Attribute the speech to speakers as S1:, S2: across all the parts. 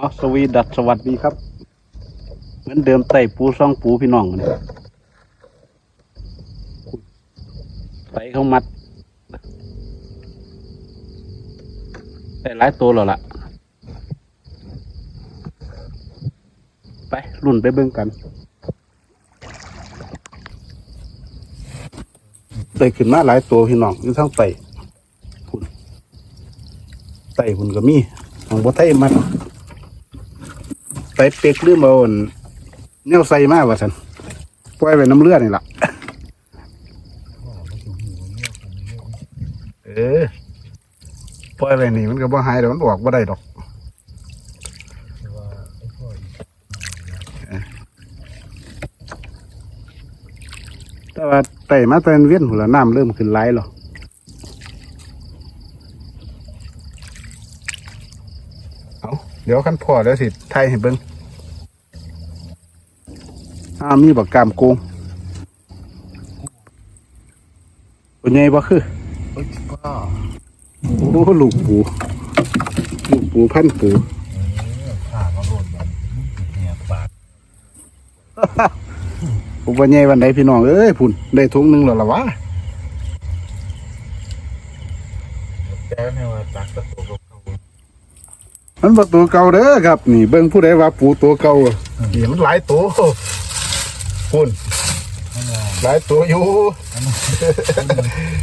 S1: อ๋อสวีดัสสวัสดีครับ เหมือนเดิมไต่ปูซ่องปูพี่น้องเนี่ยไต่เขามัดได้หลายตัวแล้วล่ะ ไปรุ่นไปเบิ่งกันได้ขึ้นมาหลายตัวพี่น้องอยู่ทั้งไต่หุ่นไต่หุ่นก็มีของบ่ไทยมัน ใส่เป็กลืมเอาอั่นแนวใส่มากว่าสันปล่อยไปน้ำเลือดนี่ล่ะเออปล่อยไปนี่มันก็บ่หายเดี๋ยวมันออกบ่ได้ดอกแต่ว่าไต่มาแตนเวียนหัวน้ำเริ่มขึ้นไหลหรอ เดี๋ยวขั้นพอแล้วสิไทยให้เบิ้งอ้ามีบักกามโกงตัวใหญ่บ่คือโอ้ลูกปูลูกปูพันปู
S2: ผ่าเขาโดนแบบเนี่ยปาก
S1: ผมว่าใหญ่วันใดพี่น้องเอ้ยพุ่นได้ถุงหนึงแล้วล่ะวะ
S2: แต่เนี่ยว่าปากตะโก
S1: มันบ่ตัวเก่าเด้อครับ นี่เบิ่งผู้ใดว่าปูตัวเก่าอะนี่มันหลายตัวพุ่น
S2: อันนั้น
S1: หลายตัวอยู่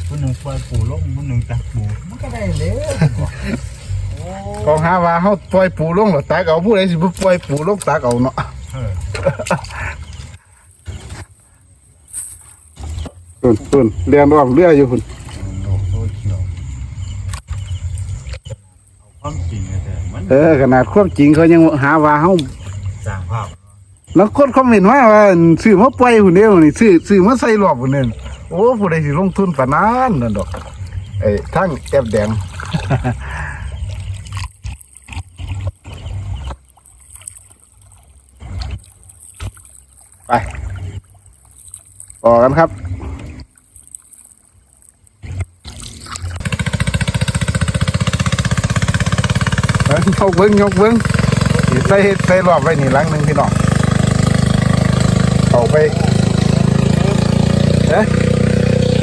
S2: มันหนึ่งปล่อยปูลงมันหนึ่งตักปูมันก็ได้เลยโอ้
S1: ก็หาว่าเฮาปล่อยปูลงแล้วตากเอาผู้ใดสิบ่ปล่อยปูลงตากเอาเนาะ
S2: เออ
S1: พุ่นพุ่นเรียนออกเรืออยู่พุ่น
S2: โอ้โหเขียวเอาความจริง เลยแต่มัน
S1: เออขนาดความจริงเขายังหาว่าเฮา
S2: สร้างภาพ
S1: แล้วคนคอมเมนต์ว่าว่าซื้อมาปล่อยหุ่นเดียวนี่ซื้อซื้อมาใส่รอบหุ่นนึงโอ้ผู้ใดสิลงทุนปานนั้นนั่นดอกไอ้ทั้งแอบแดงไปต่อกันครับเอ้ยย กเบิ้งยกเบิ้งใส่ใส่รอบไว้นี่หลังหนึ่งพี่น้องเอาไป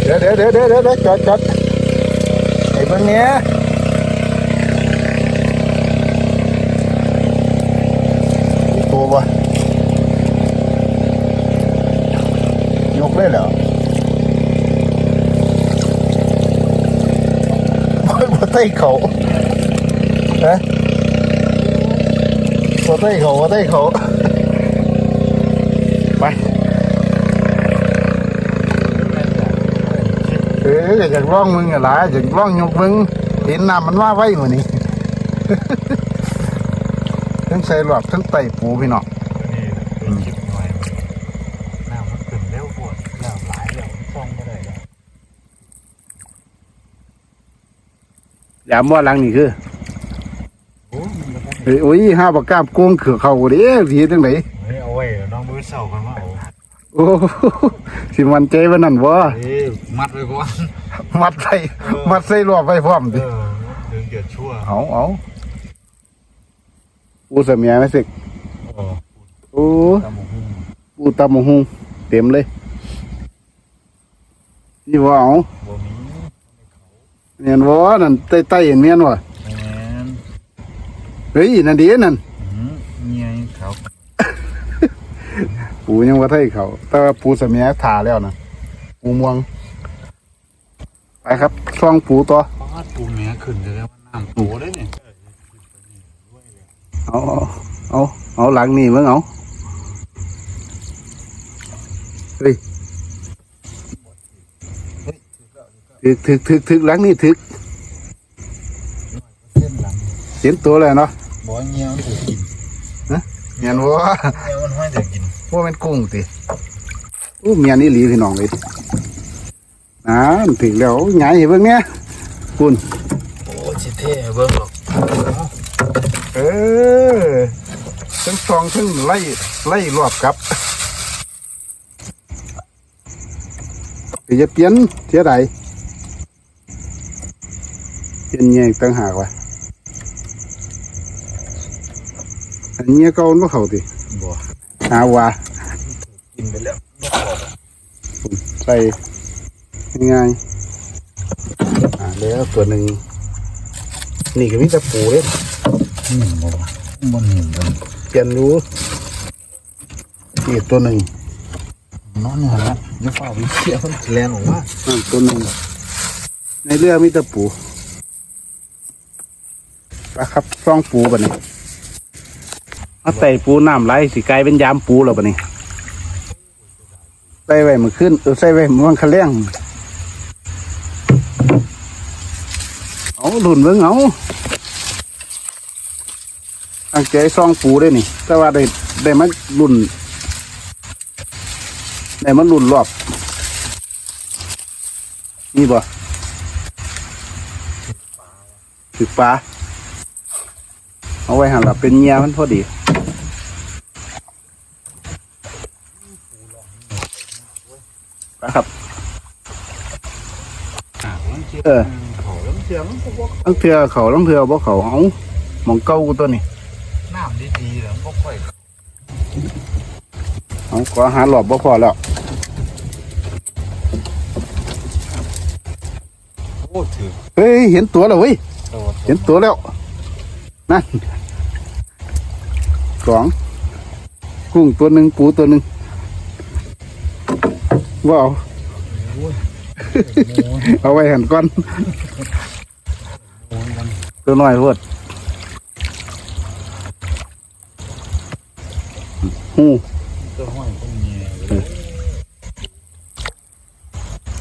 S1: เดี๋ยวเดี๋ยวเดี๋ยวเดี๋ยวเดี๋ยวจอดจอดไอ้เบิ้งเนี้ยตัวบ่ยกเลยเหรอบ่บ่ใต้เขาเอ๊ะบ่ใต้เขาบ่ใต้เขาไปเอออยากร้องมึงอะล่ะอยากร้องยกมึงเห็นน้ำมันว่าไว้หมือนนี้ทั้งใส่หลอดทั้งไต่ปูพี่น้อง
S2: นี่เป็นคลิปหน่อยน้ำมันขึ้นเร็วปวดแล้วหลายแล้วซ่องได้แล้ว
S1: อย่ามัวหลังนี่คือ เอ้ยโอ้ยห้าปากกามโกงเขือเขาเด้สีจังไหน
S2: เฮ้ยเอาไว้น้องมือเศร้ากันว่าเอา
S1: โอ้โหสิมันใจวันนั้นวะ
S2: เอ้ยมัดไว้ก่อน
S1: มัดใส่มัดใส่รอบไว้พร้อม
S2: เอ
S1: ดิ
S2: อถึงเกิดชั่ว
S1: เอาเอาปูเสมียไม่สิ
S2: โอ้
S1: โอ้
S2: ตามหมูหุ้ม
S1: ปูตำมะฮุงเต็มเลยนี่ว่าเอา
S2: บ่มี
S1: เนียนว่านั่นใต้ใต้เห็นเมียนวะ
S2: แมน
S1: เฮ้ยนั่นดีนั่น
S2: อื้อเมียเขา
S1: ปูยังว่าไทยเขาแต่ว่าปูเสมียถ่าแล้วนะปูม่วง ไปครับช่องปูต่อ
S2: ปาดปูเมียขึ้นเลยแล้วว่าน้ำตัวได้เนี่ย
S1: เอาเอาเอาเอาหลังนี่มึงเอาเฮ้ยถึกถึกถึกถึกหลังนี่ถึก
S2: เส้นหลัง
S1: เห็นตัวเลยเนาะ
S2: บ่เงี้ยมันถูกกิน
S1: เมียนว่า
S2: เงี้ยมันห้อยจะกิน
S1: ว่าเป็นกุ้งติอู้เมียนนี่หลีพี่น้องเลยอ่าถึงแล้วไงเบิ่งเนี้ยคุณ
S2: โอ้ชิเท่เบิ่งหรอก
S1: เออทั้งซองทั้งไล่ไล่รอบครับเดี๋ยวจะเปลี่ยนเท่าไหร่เปลี่ยนแยงต่างหากว่ะ อัน เนี้ยเก่ามันบ่เข้าติ
S2: บ่
S1: หาว่า
S2: กินไปแล้วบ่พอ
S1: ใส่ง่ายๆอ่าแล้วตัวหนึ่งนี่ก็มีแต่ปูเลย
S2: อืมบ่ว่าบ่หนึ่งกัน
S1: เปลี่ยนรู้นี่ตัวหนึ่ง
S2: นอนหันละอย่าฟ้าวิเสียมันแลนออกมา
S1: นั่นตัวหนึ่งในเรือมีแต่ปูปะครับซ่องปูบันนี้ เอาใส่ปูน้ำไหลสิกลายเป็นยามปูแล้วบันนี้ใส่ไว้มื่อขึ้นเออใส่ไว้มันคะเลี้ยงเอาหลุนเบิ่งเอาตั้งใจซองปูได้นี่ แต่ว่าได้ได้มาลุ่นได้มาลุ่นรอบนี่บ่ถือปลาเอาไว้หันหลับเป็นเงียมันพอดี นะครับ เออ
S2: เขาแล้วเสียมันก็บ่
S1: ลังเทือเขาลังเทือบ่เขาเอาหมองเก้ากูตัวนี้
S2: น้ำดีๆแล้วบ่ค่อย
S1: เอาก็หาหลอบบ่พอแล้ว
S2: โอ้ถือ
S1: เฮ้ยเห็นตัวแล้วเว้ย
S2: โต
S1: เห็นตัวแล้วนั่นสองกุ้งตัวหนึ่งปูตัวหนึ่ง ว้าว
S2: โอ้ย
S1: เอาไว้หันก่อน
S2: โอ้ยมัน
S1: ตัวน้อยพวดหู
S2: ตัวห้อยก็มีเลย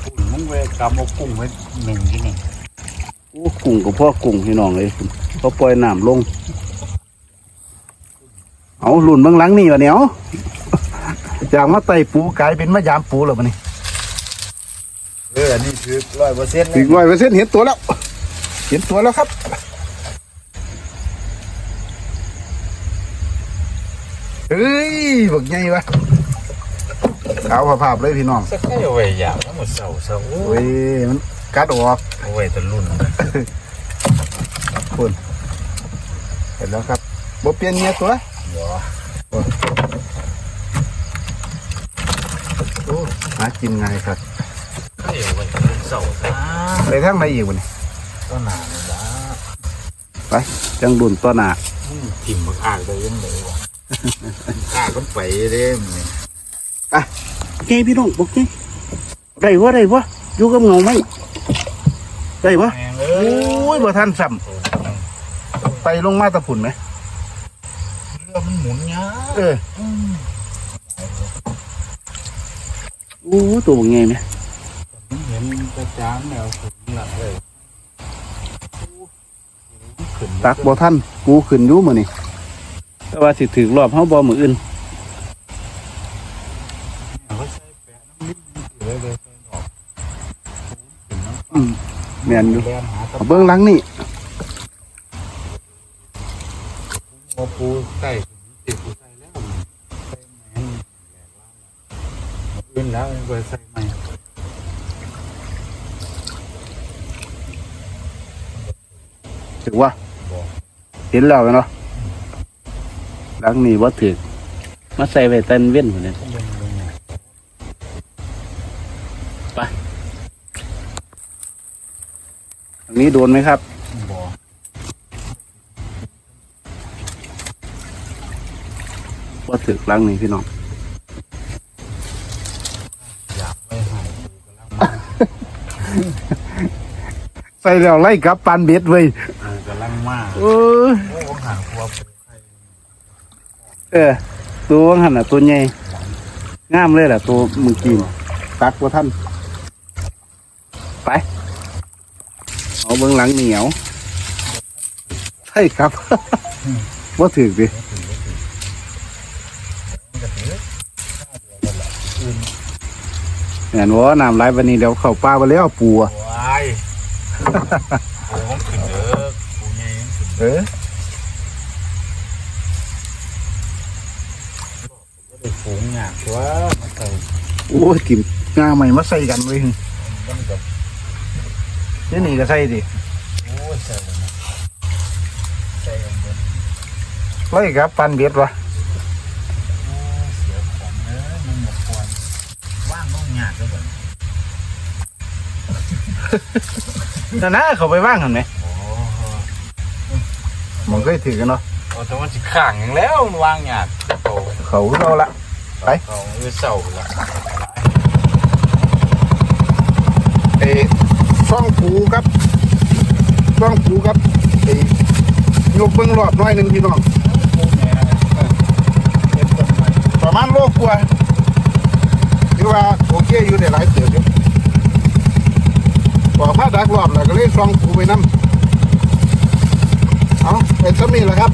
S2: ปุ่นมันเวกำเอากุ้งไว้หนึ่งที่นี่
S1: โอ้กุ้งกับพ่อกุ้งพี่น้องเลยเขาปล่อยน้ำลง เอาหลุนเบางหลังนี่วะเนี่ยเอา จากมาไต่ปูกลายเป็นมะยามปูแล้วมันนี่
S2: เอออันนี้คือร้อยเปอร์เซ็นต์
S1: ถึงร้อยเปอร์เซ็นต์เห็นตัวแล้ว เห็นตัวแล้วครับเฮ้ยบักใหญ่วะขาวภาพๆเลยพี่น้อง
S2: สักแค่เอาไว้อย่างทั้งหมดเสาเสาโอ้
S1: โอ้
S2: ย
S1: ยมันกัดออก
S2: เอาไว้แตะรุ่น
S1: คุณเห็นแล้วครับบ่เปลี่ยนเนี้ยตัว
S2: เดี๋ยว
S1: โอ้หากินง่ายครับ
S2: เดี๋ยวไว้เสาซะ
S1: ไปทางไหนอีกวะนี่
S2: ก็หนาเลยละ
S1: ไปจังดุนตัวหนา
S2: อืมทิ่มบักอ่างได้ยังไงวะอ่างก็ไปเด้มนี่
S1: ไงพี่น้องบอกไงได้วะได้วะอยู่กับเงาไหมได้วะ
S2: แม่งเอ
S1: โอ้้ยบ่ทันซ้
S2: โอ้ยำ
S1: ไปลงมาตะพุ่นไหม
S2: เรือมันหมุนยา
S1: เออ โอ้ตัวบักไงไหม
S2: เห็นกระจานแนวถึงหลักเลยขึ้น
S1: ตักบ่ทันกูขึ้นอยู่มื้อนี่แต่ว่าสิถึกรอบเฮาบ่มื้ออื่น
S2: เขาใส่แปะน้ำลิ้นเลยเลยใส่ดอกขึ้นน้ำ
S1: อืมแม่นอยู่
S2: แลนหาตะ
S1: เอาเบิ่งหลังนี่
S2: ปูปูใส่ติ แล้วยังไปใส่ใหม่
S1: ถึกว่าเห็นแล้วเนาะหลังนี่บ่าถึกมาใส่ไว้ตันเว้นพุ่นนี่
S2: ก็เบิ่งเบิ่งเนี่ย
S1: อันนี้โดนไหมครับ
S2: บ่
S1: บ่ถึกหลังนี่พี่น้อง ใส่แล้วไล่กลับปานเบ็ดเว้ย
S2: ปูกำลังมา
S1: เออ
S2: โอ้ผมหางตัวปูไข่
S1: เออ ตัวว่าหันน่ะตัวใหญ่งามเลยล่ะ ตัวเมึงกินตักว่าท่าน ไป เอาเบื้องหลังเหนียวใช่ครับว่าถือดิ
S2: มันก็ถือ
S1: เห็นว่าน้ำไหลวันนี้เดี๋ยวเข้าป้าไปแล้วปูอะ
S2: วายปูมันขึ้นเด้อปูใหญ่มันขึ้น
S1: เออ
S2: ก็ได้ฝูงหยากตัวมาใส่
S1: โอ้ยกินงาใหม่มาใส่กันเลย
S2: มันกับ
S1: นี่นี่ก็ใส่ดิ
S2: โอ้ยใส่เลยนะใส่กันเบิด
S1: เลยครับปันเบียดวะ
S2: เสียของเอ้ยมันหมดควร
S3: ว่างลงยากก็เบิด
S1: นั่นนะเขาไปว่างกันไหม
S2: โอ้
S1: มันเคยถือกันเนาะ
S2: โอ้แต่มันสิข้างอย่างแล้วมันวางยากโต
S1: เขาเราละไป
S2: เขาเออเศร้าละ
S1: เอ้ช่องผูครับช่องผูครับเอ้ยกเบิ้งรอบหน้อยหนึ่งพี่น้อง
S2: ปูแม่เฮ็ดต้นไม้
S1: ประมาณโลกว่าคือว่าโอเคอยู่ได้หลายเสืออยู่ บอกผ้าดักรอบแล้วก็เลยช่องผูไปน้ำเอาเป็นสมีแหละครับ